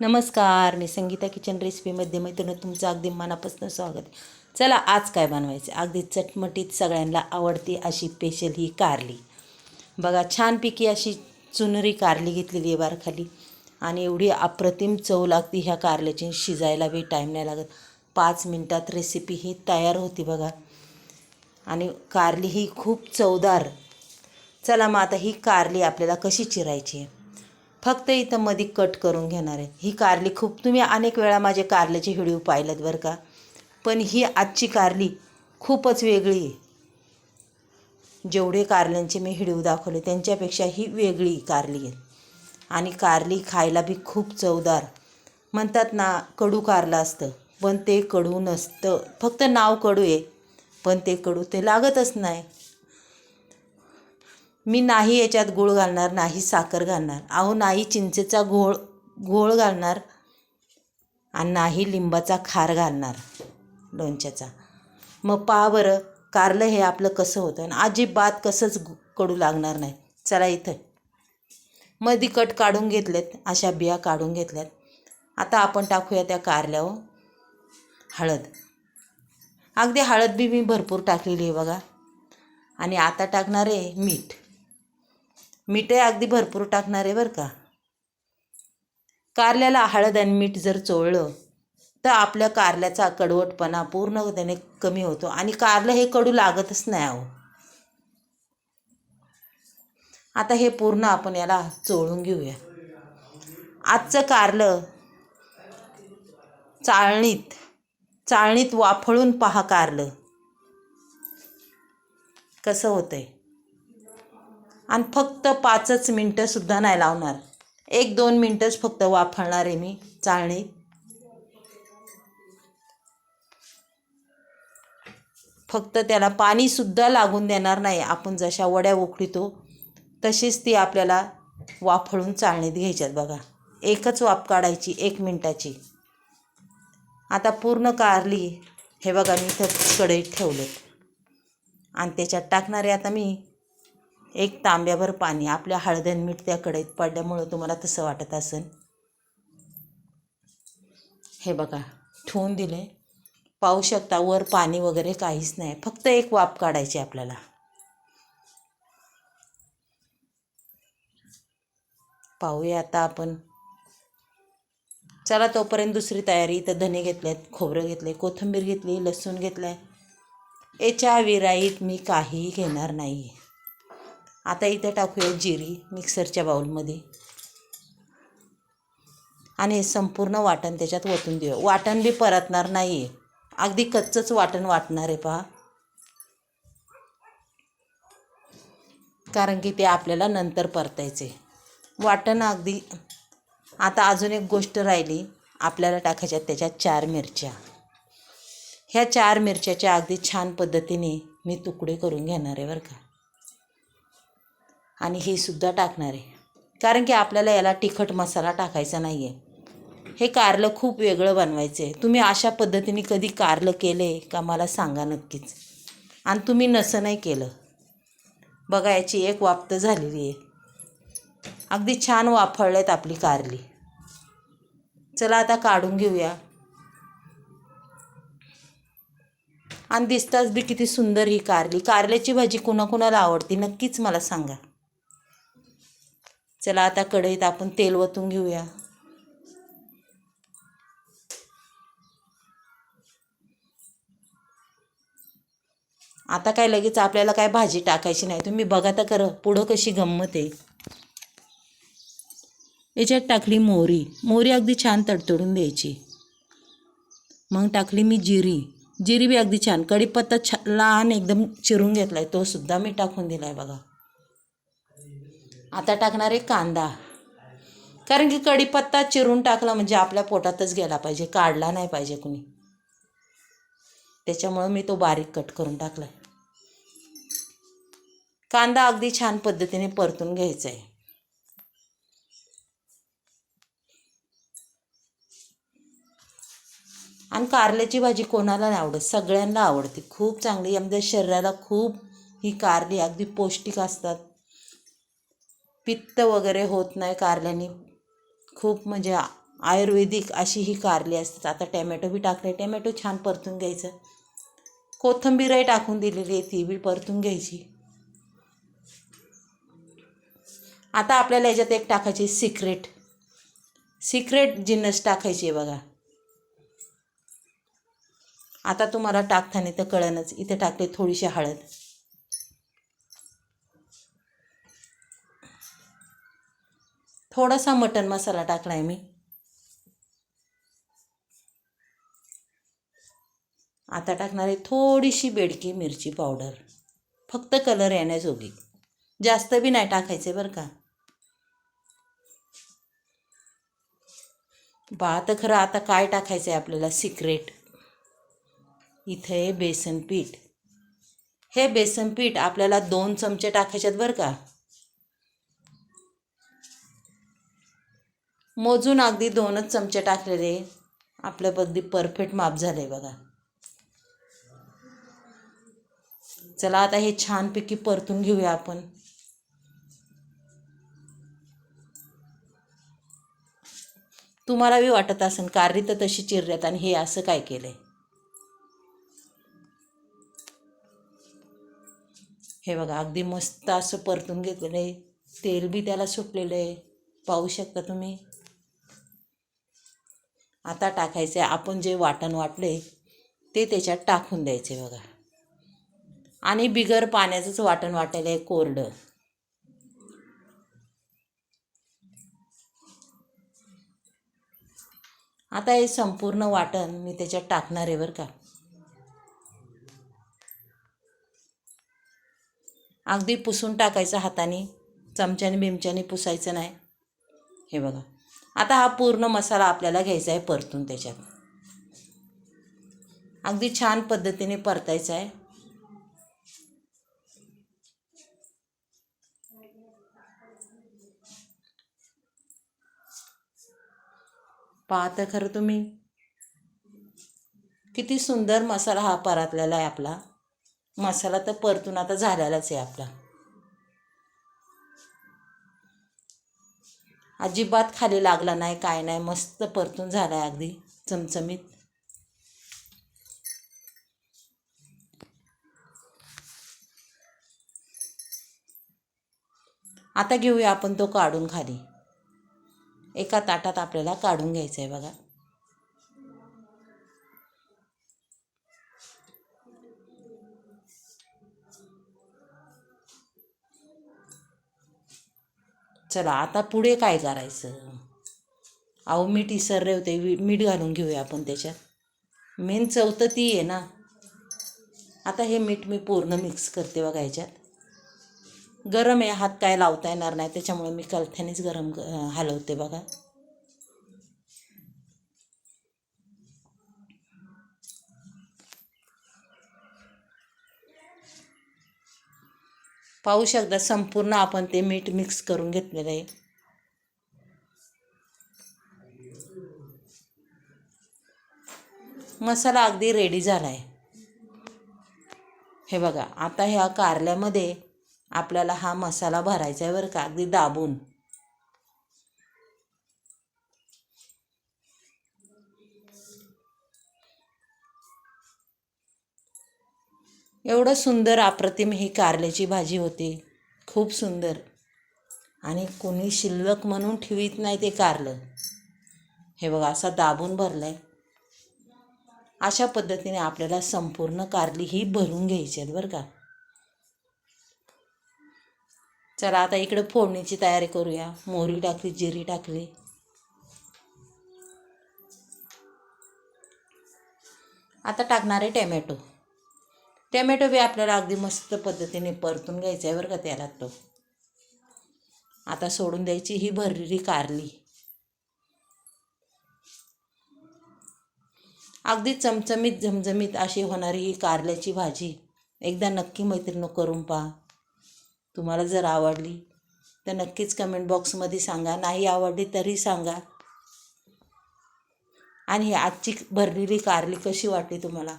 नमस्कार मी संगीता किचन रेसिपीमध्ये मैत्रिणी तुमचं अगदी मनापासून स्वागत. आहे चला आज काय बनवायचं? अगदी चटमटीत सगळ्यांना आवडती अशी स्पेशल ही कारली. बघा छानपैकी अशी चुनरी कारली घेतलेली आहे बारखाली. आणि एवढी अप्रतिम चव लागती ह्या कारल्याची. शिजायला बी टाईम नाही लागत. पाच मिनटात रेसिपी ही तयार होती बघा. आणि कारली ही खूप चवदार. चला मग आता ही कारली आपल्याला कशी चिरायची आहे? फक्त इथं मध्ये कट करून घेणार आहे. ही कारली खूप तुम्ही अनेक वेळा माझे कारल्याचे व्हिडिओ पाहिलेत बरं का. पण ही आजची कारली खूपच वेगळी आहे. जेवढे कारल्यांचे मी व्हिडिओ दाखवले त्यांच्यापेक्षा ही वेगळी कारली आहे. आणि कारली खायला बी खूप चवदार. म्हणतात ना कडू कारलं असतं. पण ते कडू नसतं. फक्त नाव कडू आहे. पण ते कडू ते लागतच नाही. मी नाही याच्यात गूळ घालणार नाही साखर घालणार. अहो नाही चिंचेचा घोळ घोळ घालणार आणि नाही लिंबाचा खार घालणार लोणच्याचा. मग पहा बरं कारलं हे आपलं कसं होतं आणि अजिबात कसंच कडू लागणार नाही. चला इथं. मधी कट काढून घेतलेत अशा बिया काढून घेतल्यात. आता आपण टाकूया त्या कारल्यावर हो. हळद. अगदी हळद बी मी भरपूर टाकलेली आहे बघा. आणि आता टाकणार आहे मीठ. मीठही अगदी भरपूर टाकणार आहे बरं का. कारल्याला हळद आणि मीठ जर चोळलं तर आपल्या कारल्याचा कडवटपणा पूर्ण त्याने कमी होतो. आणि कारलं हे कडू लागतच नाही अहो. आता हे पूर्ण आपण याला चोळून घेऊया. आजचं कारलं चाळणीत चाळणीत वाफळून पहा कारलं. कसं होतंय? आणि फक्त पाचच मिनटंसुद्धा नाही लावणार. एक दोन मिनटंच फक्त वाफळणार आहे मी चाळणीत फक्त त्याला पाणीसुद्धा लागून देणार नाही. आपण जशा वड्या उकळीतो तशीच ती आपल्याला वाफळून चाळणीत घ्यायच्यात बघा. एकच वाफ काढायची एक मिनटाची. आता पूर्ण कारली हे बघा मी इथं कढईत ठेवलं आणि त्याच्यात टाकणारे आता मी एक तांब्याभर पाणी आपल्या हळद आणि मीठ त्या कढईत पडल्यामुळं तुम्हाला तसं वाटत असेल. हे बघा ठेवून दिले. पाहू शकता वर पाणी वगैरे काहीच नाही. फक्त एक वाफ काढायची आपल्याला. पाहूया आता आपण. चला तोपर्यंत दुसरी तयारी. इथं धने घेतलेत खोबरं घेतले कोथिंबीर घेतली लसूण घेतलाय. याच्या विराईत मी काहीही घेणार नाही आता इथं टाकूया जिरी मिक्सरच्या बाऊलमध्ये आणि संपूर्ण वाटण त्याच्यात ओतून देऊ वाटण बी परतणार नाही आहे अगदी कच्चंच वाटण वाटणार आहे पहा. कारण की ते आपल्याला नंतर परतायचे. वाटण अगदी आता अजून एक गोष्ट राहिली आपल्याला टाकायच्या त्याच्यात चार मिरच्या. ह्या चार मिरच्याच्या अगदी छान पद्धतीने मी तुकडे करून घेणार आहे बरं का. आणि हे सुद्धा टाकणार आहे. कारण की आपल्याला याला तिखट मसाला टाकायचा नाही आहे हे कारलं खूप वेगळं बनवायचं आहे तुम्ही अशा पद्धतीने कधी कारलं केलं आहे का मला सांगा नक्कीच. आणि तुम्ही नसं नाही केलं. बघा याची एक वाप्त झालेली आहे. अगदी छान वाफळलेत आपली कारली. चला आता काढून घेऊया. आणि दिसताच बी किती सुंदर ही कारली. कारल्याची भाजी कुणाकुणाला आवडते नक्कीच मला सांगा. चला आता कढईत आपण तेल ओतून घेऊया. आता काय लगेच आपल्याला काय भाजी टाकायची नाही. तुम्ही बघा तर करा पुढं कशी गंमत आहे. याच्यात टाकली मोहरी. मोहरी अगदी छान तडतडून द्यायची. मग टाकली मी जिरी. जिरी बी अगदी छान. कढीपत्ता छा लहान एकदम चिरून घेतला आहे तो सुद्धा मी टाकून दिला आहे बघा. आता टाकणार आहे कांदा. कारण की कढीपत्ता चिरून टाकला म्हणजे आपल्या पोटातच गेला पाहिजे काढला नाही पाहिजे कुणी. त्याच्यामुळं मी तो बारीक कट करून टाकला आहे कांदा अगदी छान पद्धतीने परतून घ्यायचा आहे आणि कारल्याची भाजी कोणाला नाही आवडत सगळ्यांना आवडते. खूप चांगली आमच्या शरीराला खूप ही कारली अगदी पौष्टिक असतात. पित्त वगैरे होत नाही कारल्याने. खूप म्हणजे आयुर्वेदिक अशी ही कारली असतात. आता टॅमॅटो बी टाकले टॅमॅटो छान परतून घ्यायचं. कोथिंबीरही टाकून दिलेली आहे ती बी परतून घ्यायची. आता आपल्याला याच्यात एक टाकायची सिक्रेट. सिक्रेट जिन्नस टाकायची आहे बघा. आता तुम्हाला टाकताना तर कळणच इथे टाकले थोडीशी हळद. थोडासा मटन मसाला टाकला आहे मी. आता टाकणार आहे थोडीशी बेडकी मिरची पावडर. फक्त कलर येण्याजोगी. जास्त बी नाही टाकायचे बरं का. बा तर खरं आता काय टाकायचं आहे आपल्याला? सिक्रेट. इथे आहे बेसन पीठ. हे बेसन पीठ आपल्याला दोन चमचे टाकायचे आहेत बरं का. मोजून अगदी दोनच चमचे टाकलेले. आपलं अगदी परफेक्ट माप झालं आहे बघा. चला आता हे छानपैकी परतून घेऊया आपण. तुम्हाला बी वाटत असेल कारली तर तशी चिरल्यात आणि हे असं काय केलं आहे हे बघा अगदी मस्त असं परतून घेतलेलं आहे. तेल बी त्याला सुटलेलं आहे. पाहू शकता तुम्ही. आता टाकायचे आपण जे वाटण वाटले ते त्याच्यात टाकून द्यायचे बघा. आणि बिगर पाण्याचंच वाटण वाटायला आहे कोरडं. आता हे संपूर्ण वाटण मी त्याच्यात टाकणार आहे बरं का. अगदी पुसून टाकायचं हाताने चमच्याने बिमच्याने पुसायचं नाही. हे बघा. आता हा पूर्ण मसाला आपल्याला घ्यायचा आहे परतून त्याच्यात. अगदी छान पद्धतीने परतायचा आहे. पाहता खरं तुम्ही? किती सुंदर मसाला हा परतलेला आहे आपला. मसाला तर परतून आता झालेलाच आहे आपला. अजिबात खाली लागला नाही काय नाही मस्त परतून झाला आहे अगदी चमचमीत. आता घेऊया आपण तो काढून खाली. एका ताटात आपल्याला काढून घ्यायचा आहे बघा. चला आता पुढे काय करायचं? अहो मीठ इसरले होते मीठ घालून घेऊया आपण त्याच्यात. मेन चौथं ती आहे ना. आता हे मीठ मी पूर्ण मिक्स करते बघा ह्याच्यात. गरम आहे हात काय लावता येणार नाही त्याच्यामुळे मी कलथ्यानेच गरम हलवते बघा. पाहू शकता संपूर्ण आपण ते मीठ मिक्स करून घेतलेलं आहे. मसाला अगदी रेडी झाला आहे हे बघा आता ह्या कारल्यामध्ये आपल्याला हा मसाला भरायचा आहे बरं का अगदी दाबून. एवढं सुंदर अप्रतिम ही कारल्याची भाजी होती. खूप सुंदर. आणि कोणी शिल्लक म्हणून ठेवीत नाही ते कारलं. हे बघा असा दाबून भरलं आहे अशा पद्धतीने आपल्याला संपूर्ण कारली ही भरून घ्यायची आहेत बरं का. चला आता इकडे फोडणीची तयारी करूया. मोहरी टाकली जिरी टाकली. आता टाकणार आहे टॅमॅटो. टॅमॅटो बी आपल्याला अगदी मस्त पद्धतीने परतून घ्यायचा आहे बरं का त्याला तो. आता सोडून द्यायची ही भरलेली कारली. अगदी चमचमीत झमझमीत अशी होणारी ही कारल्याची भाजी एकदा नक्की मैत्रिणी करून पहा. तुम्हाला जर आवडली तर नक्कीच कमेंट बॉक्समध्ये सांगा. नाही आवडली तरी सांगा. आणि ही आजची भरलेली कारली कशी वाटली तुम्हाला?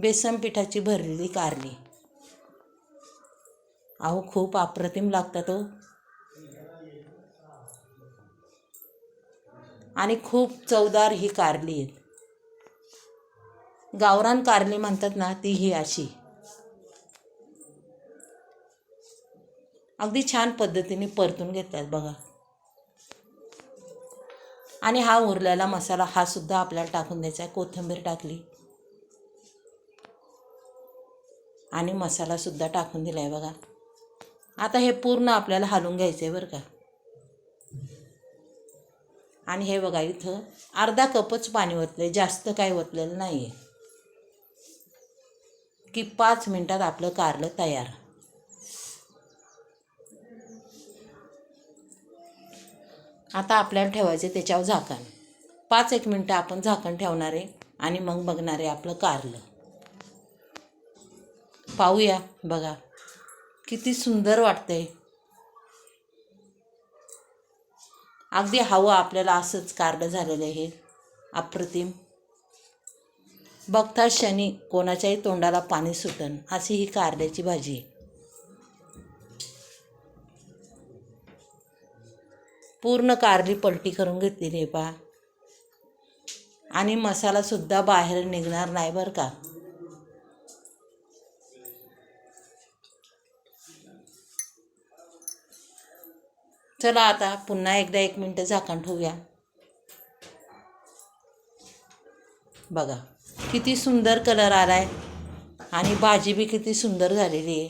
बेसन पिठाची भरलेली कारली. अहो खूप अप्रतिम लागतात हो. आणि खूप चवदार ही कारली आहेत गावरान कारली म्हणतात ना ती ही अशी. अगदी छान पद्धतीने परतून घेतात बघा. आणि हा उरलेला मसाला हा सुद्धा आपल्याला टाकून द्यायचा आहे. कोथिंबीर टाकली. आणि मसालासुद्धा टाकून दिला आहे बघा. आता हे पूर्ण आपल्याला हलवून घ्यायचं आहे बरं का. आणि हे बघा इथं अर्धा कपच पाणी ओतलं जास्त काही ओतलेलं नाही आहे की पाच मिनटात आपलं कारलं तयार. आता आपल्याला ठेवायचे त्याच्यावर झाकण. पाच एक मिनटं आपण झाकण ठेवणार आहे आणि मग बघणार आहे आपलं कारलं. पाहूया. बघा किती सुंदर वाटतंय. अगदी हवं आपल्याला असंच कारलं झालेलं आहे हे अप्रतिम. बघता क्षणी कोणाच्याही तोंडाला पाणी सुटन अशी ही कारल्याची भाजी आहे. पूर्ण कारली पलटी करून घेतलेली आहे पहा. आणि मसालासुद्धा बाहेर निघणार नाही बरं का. चला आता पुन्हा एकदा एक मिनटं झाकण ठेवूया. बघा किती सुंदर कलर आला आहे आणि भाजी बी किती सुंदर झालेली आहे.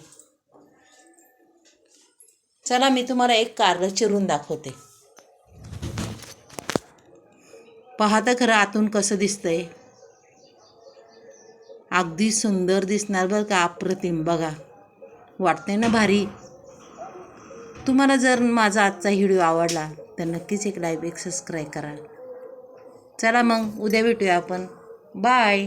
चला मी तुम्हाला एक कारलं चिरून दाखवते. पाहता खरं आतून कसं दिसतंय. अगदी सुंदर दिसणार बरं का अप्रतिम. बघा वाटते ना भारी? तुम्हाला जर माझा आजचा व्हिडिओ आवडला तर नक्कीच एक लाईव्ह एक सबस्क्राईब करा. चला मग उद्या भेटूया आपण. बाय